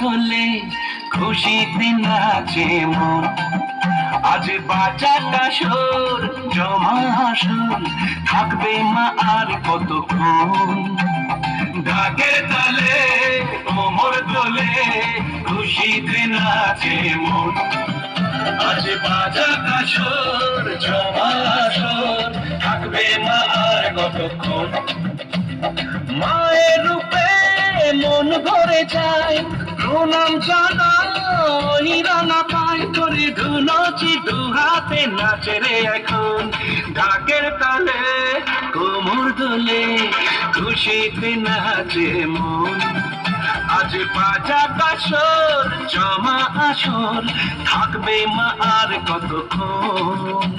দোলে খুশিতে নাচে মন। আজ বাজাটা সুর, জমা হাসুর থাকবে মা আর কতক্ষণ ঢাকের তালে কোমর দোলে খুশিতে নাচে মন। আজ বাজাটা সুর, জমা হাসুর থাকবে মা আর কতক্ষণ জানাই পাই করে ধুনচি দু হাতে নাচে রে এখন। ঢাকের তালে কোমর দোলে খুশিতে নাচে মন। আজ বাজা কাসর জমা আসর, থাকবে মা আর কতক্ষণ?